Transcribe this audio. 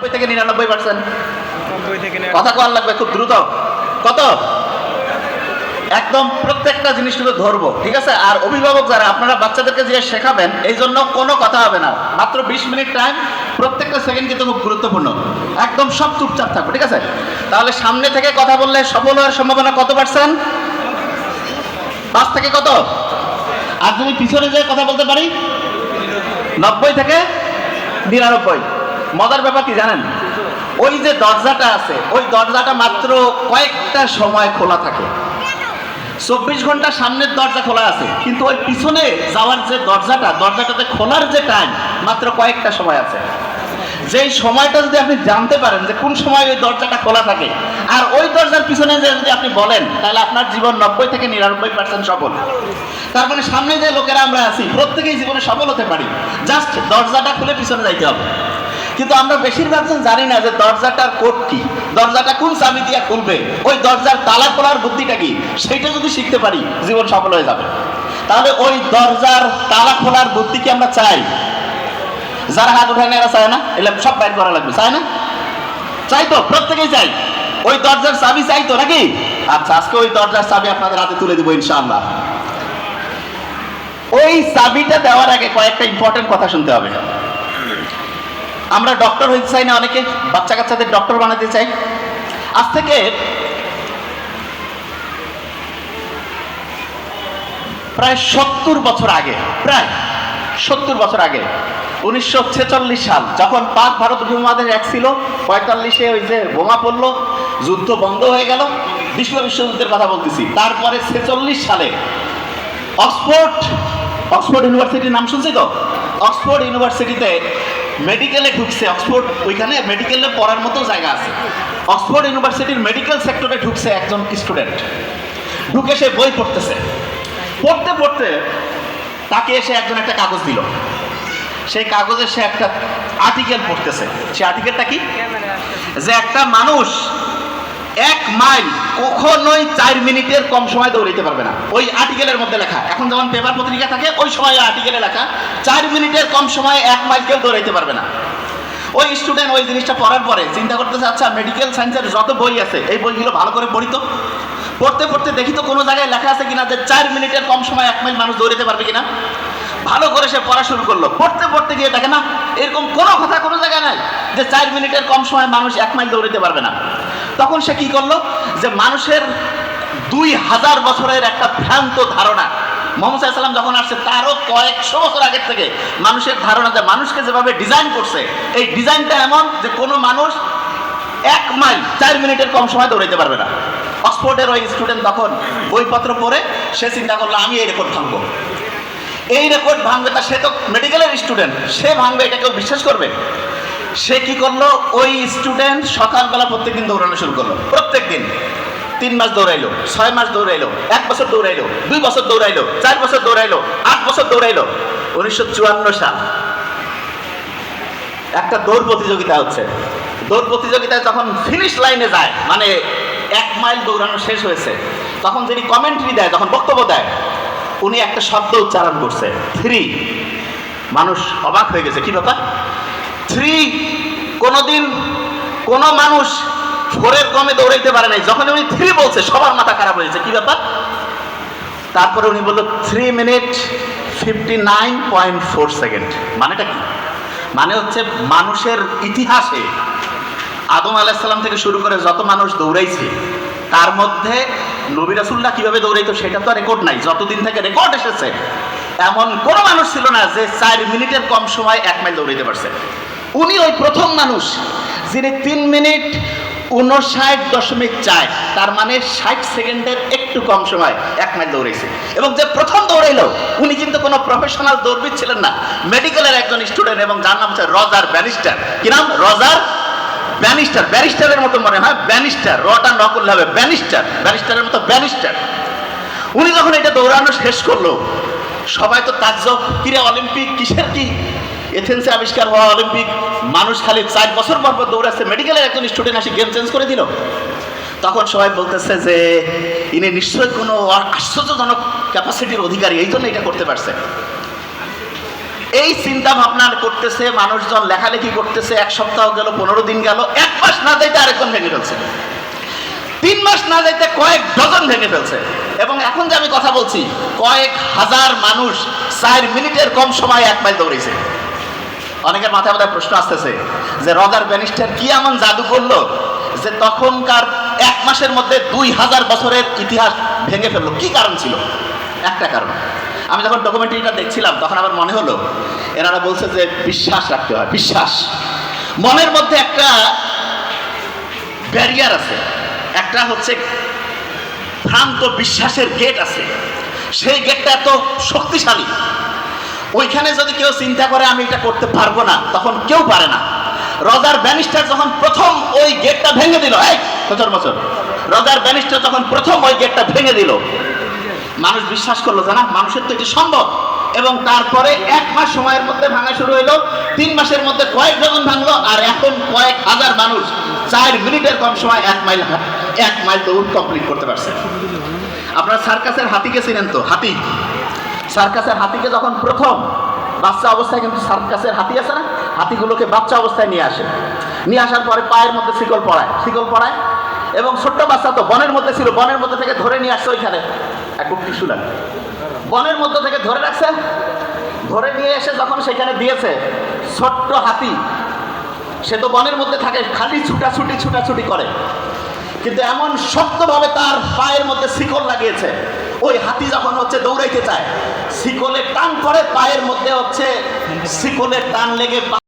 নব্বই থেকে নিরানব্বই পার্সেন্ট। কথা কল লাগবে খুব দ্রুত। কত? একদম প্রত্যেকটা জিনিস শুধু ধরবো ঠিক আছে? আর অভিভাবক যারা আপনারা বাচ্চাদেরকে যে শেখাবেন এই জন্য কোনো কথা হবে না। মাত্র বিশ মিনিট টাইম প্রত্যেকটা সেকেন্ড কিন্তু খুব গুরুত্বপূর্ণ। একদম সব চুপচাপ থাকব ঠিক আছে? তাহলে সামনে থেকে কথা বললে সফল হওয়ার সম্ভাবনা কত পার্সেন্ট পাঁচ থেকে কত? আর যদি পিছনে যে কথা বলতে পারি? নব্বই থেকে নিরানব্বই। মজার ব্যাপার কি জানেন? ওই যে দরজাটা আছে, ওই দরজাটা মাত্র কয়েকটা সময় খোলা থাকে। চব্বিশ ঘণ্টা সামনের দরজা খোলা আছে, কিন্তু ওই পিছনে যাওয়ার যে দরজাটা, দরজাটাতে খোলার যে টাইম মাত্র কয়েকটা সময় আছে। যেই সময়টা যদি আপনি জানতে পারেন যে কোন সময় ওই দরজাটা খোলা থাকে, আর ওই দরজার পিছনে যে যদি আপনি বলেন, তাহলে আপনার জীবন নব্বই থেকে নিরানব্বই পার্সেন্ট সফল। তার মানে সামনে যে লোকেরা আমরা আছি, প্রত্যেকেই জীবনে সফল হতে পারি। জাস্ট দরজাটা খুলে পিছনে যাইতে হবে। কিন্তু আমরা বেশিরভাগ জন জানি না যে দরজাটার কোড কি। দরজাটা কোন চাবি দিয়ে খুলবে, ওই দরজার তালা খোলার বুদ্ধিটা কি? সেইটা যদি শিখতে পারি, জীবন সফল হয়ে যাবে। তাহলে ওই দরজার তালা খোলার বুদ্ধি কি আমরা চাই? যারা হাত উঠায় না চায় না? এলে সব বাইর করা লাগবে, চায় না? চাই তো, প্রত্যেকেই চাই। ওই দরজার চাবি চাই তো, নাকি? আচ্ছা আজকে ওই দরজার চাবি আপনাদের হাতে তুলে দেবো ইনশাআল্লাহ। ওই চাবিটা দেওয়ার আগে কয়েকটা ইম্পর্টেন্ট কথা শুনতে হবে। আমরা ডক্টর হইতে চাই না, অনেকে বাচ্চা কাচ্চাদের ডক্টর বানাতে চাই। আজ থেকে প্রায় সত্তর বছর আগে, প্রায় সত্তর বছর আগে, উনিশশো ছেচল্লিশ সাল, যখন পাক ভারত উপমহাদেশ এক ছিল, পঁয়তাল্লিশে ওই যে বোমা পড়ল, যুদ্ধ বন্ধ হয়ে গেল, বিশ্ব বিশ্বযুদ্ধের কথা বলতেছি। তারপরে ছেচল্লিশ সালে অক্সফোর্ড অক্সফোর্ড ইউনিভার্সিটির নাম শুনছি তো? অক্সফোর্ড ইউনিভার্সিটিতে মেডিকেলে ঢুকছে অক্সফোর্ড ওইখানে মেডিকেলে পড়ার মতো জায়গা আছে। অক্সফোর্ড ইউনিভার্সিটির মেডিকেল সেক্টরে ঢুকছে একজন স্টুডেন্ট ঢুকে সে বই পড়তেছে। পড়তে পড়তে তাকে এসে একজন একটা কাগজ দিল। সেই কাগজে সে একটা আর্টিকেল পড়তেছে। সে আর্টিকেলটা কি? যে একটা মানুষ এক মাইল কখনোই চার মিনিটের কম সময় দৌড়াইতে পারবে না। ওই আর্টিকেলের মধ্যে লেখা। এখন যেমন পেপার পত্রিকা থাকে, ওই সময় আর্টিকেলে লেখা, চার মিনিটের কম সময়ে এক মাইল কেউ দৌড়াইতে পারবে না। ওই স্টুডেন্ট ওই জিনিসটা পড়ার পরে চিন্তা করতেছে আচ্ছা মেডিকেল সায়েন্সের যত বই আছে, এই বইগুলো ভালো করে পড়ি তো। পড়তে পড়তে দেখি তো কোনো জায়গায় লেখা আছে কিনা যে চার মিনিটের কম সময় এক মাইল মানুষ দৌড়াতে পারবে কিনা। ভালো করে সে পড়া শুরু করল। পড়তে পড়তে গিয়ে দেখে, না, এরকম কোনো কথা কোনো জায়গায় নাই যে চার মিনিটের কম সময় মানুষ এক মাইল দৌড়াতে পারবে না। তখন সে কি করল? যে মানুষের দুই হাজার বছরের একটা ভ্রান্ত ধারণা। মোহাম্মদ সাল্লাম যখন আসছে, তারও কয়েকশো বছর আগের থেকে মানুষের ধারণা যে মানুষকে যেভাবে ডিজাইন করছে, এই ডিজাইনটা এমন যে কোনো মানুষ এক মাইল চার মিনিটের কম সময় দৌড়াইতে পারবে না। অক্সফোর্ডের ওই স্টুডেন্ট তখন বইপত্র পড়ে, সে চিন্তা করল, আমি এই রেকর্ড ভাঙবো। এই রেকর্ড ভাঙবে তা, সে তো মেডিকেলের স্টুডেন্ট সে ভাঙবে, এটা কেউ বিশ্বাস করবে? সে কি করল? ওই স্টুডেন্ট সকালবেলা প্রত্যেকদিন দৌড়ানো শুরু করল। প্রত্যেক দিন তিন মাস দৌড়াইলো, ছয় মাস দৌড়াইলো, এক বছর দৌড়াইলো, দুই বছর দৌড়াইলো, চার বছর দৌড়াইলো, আট বছর দৌড়াইলো। উনিশশো চুয়ান্ন সাল। একটা দৌড় প্রতিযোগিতা হচ্ছে। দৌড় প্রতিযোগিতায় যখন ফিনিশ লাইনে যায় মানে এক মাইল দৌড়ানো শেষ হয়েছে, তখন যিনি কমেন্ট্রি দেয়, যখন বক্তব্য দেয়, উনি একটা শব্দ উচ্চারণ করছে থ্রি মানুষ অবাক হয়ে গেছে, কি ব্যাপার? থ্রি কোনোদিন কোনো মানুষ ফোরের কমে দৌড়াইতে পারে নাই। যখন উনি থ্রি বলছে, সবার মাথা খারাপ হয়েছে কি ব্যাপার? তারপরে উনি বলল, three minute fifty nine point four second. মানেটা কি? মানে হচ্ছে মানুষের ইতিহাসে আদম আলাহিসাল্লাম থেকে শুরু করে যত মানুষ দৌড়াইছে, তার মধ্যে নবী রাসুল্লাহ কীভাবে দৌড়াইতো সেটা তো রেকর্ড নাই। যতদিন থেকে রেকর্ড এসেছে, এমন কোনো মানুষ ছিল না যে চার মিনিটের কম সময় এক মাইল দৌড়াইতে পারছে। উনি ওই প্রথম মানুষ যিনি তিন মিনিট উনষাট দশমিক চার, তার মানে ষাট সেকেন্ডের একটু কম সময় এক মাইল দৌড়েছে এবং যে প্রথম দৌড়াইলো, উনি কিন্তু কোনো প্রফেশনাল দৌড়বিদ ছিলেন না। মেডিকেলের একজন স্টুডেন্ট এবং যার নাম হচ্ছে রজার ব্যানিস্টার কি নাম? রজার ব্যানিস্টার ব্যারিস্টারের মতো মনে হয়। ব্যানিস্টার রটা ন করলে হবে। ব্যানিস্টার ব্যারিস্টারের মতো ব্যানিস্টার উনি যখন এটা দৌড়ানো শেষ করল, সবাই তো তাজ্জব, কিরে অলিম্পিক কিসের কি? এথেন্সে আবিষ্কার হওয়া অলিম্পিক, মানুষ খালি চার বছর পর পর দৌড়াচ্ছে। মেডিকেলের একজন স্টুডেন্ট আসি, গেম চেঞ্জ করে দিল। তখন সবাই বলতেছে যে, ইনি নিশ্চয়ই কোনো আশ্চর্যজনক ক্যাপাসিটির অধিকারী, এই জন্য এটা করতে পারছে। এই চিন্তা ভাবনা করতেছে, মানুষজন লেখালেখি করতেছে, এক সপ্তাহ গেল, পনেরো দিন গেল, এক মাস না যাইতে আরেকজন ভেঙে ফেলছে। তিন মাস না যাইতে কয়েক ডজন ভেঙে ফেলছে। এবং এখন যে আমি কথা বলছি, কয়েক হাজার মানুষ চার মিনিটের কম সময়ে এক মাইল দৌড়েছে অনেকের মাথায় মাথায় প্রশ্ন আসতেছে যে রজার ব্যানিস্টার কি এমন জাদু করল যে তখনকার এক মাসের মধ্যে দুই হাজার বছরের ইতিহাস ভেঙে ফেলল? কি কারণ ছিল? একটা কারণ। আমি যখন ডকুমেন্টারিটা দেখছিলাম, তখন আমার মনে হলো, এনারা বলছে যে বিশ্বাস রাখতে হয়, বিশ্বাস। মনের মধ্যে একটা ব্যারিয়ার আছে, একটা হচ্ছে ভ্রান্ত বিশ্বাসের গেট আছে। সেই গেটটা এত শক্তিশালী ওইখানে যদি কেউ চিন্তা করে আমি এটা করতে পারব না, তখন কেউ পারে না। রজার ব্যানিস্টার যখন প্রথম ওই গেটটা ভেঙে দিল বছর বছর রজার ব্যানিস্টার যখন প্রথম ওই গেটটা ভেঙে দিল, মানুষ বিশ্বাস করল জানা মানুষের তো এটি সম্ভব। এবং তারপরে এক মাস সময়ের মধ্যে ভাঙা শুরু হলো তিন মাসের মধ্যে কয়েক ডজন ভাঙলো, আর এখন কয়েক হাজার মানুষ চার মিনিটের কম সময় এক মাইল এক মাইল দৌড় কমপ্লিট করতে পারছে। আপনার সার্কাসের হাতিকে চিনেন তো? হাতি। সার্কাসের হাতিকে যখন প্রথম বাচ্চা অবস্থায়, কিন্তু সার্কাসের হাতি আছে না? হাতিগুলোকে বাচ্চা অবস্থায় নিয়ে আসে। নিয়ে আসার পরে পায়ের মধ্যে শিকল পড়ায় শিকল পড়ায় এবং ছোট্ট বাচ্চা তো বনের মধ্যে ছিল, বনের মধ্যে থেকে ধরে নিয়ে আসছে ওইখানে। এক টিস্যু লাগে। বনের মধ্যে থেকে ধরে রাখছে, ধরে নিয়ে এসে যখন সেখানে দিয়েছে, ছোট্ট হাতি, সে তো বনের মধ্যে থাকে, খালি ছুটাছুটি ছুটাছুটি করে। কিন্তু এমন শক্তভাবে তার পায়ের মধ্যে শিকল লাগিয়েছে ওই হাতি যখন হচ্ছে দৌড়াইতে চায় শিকলে টান করে পায়ের মধ্যে হচ্ছে শিকলের টান লেগে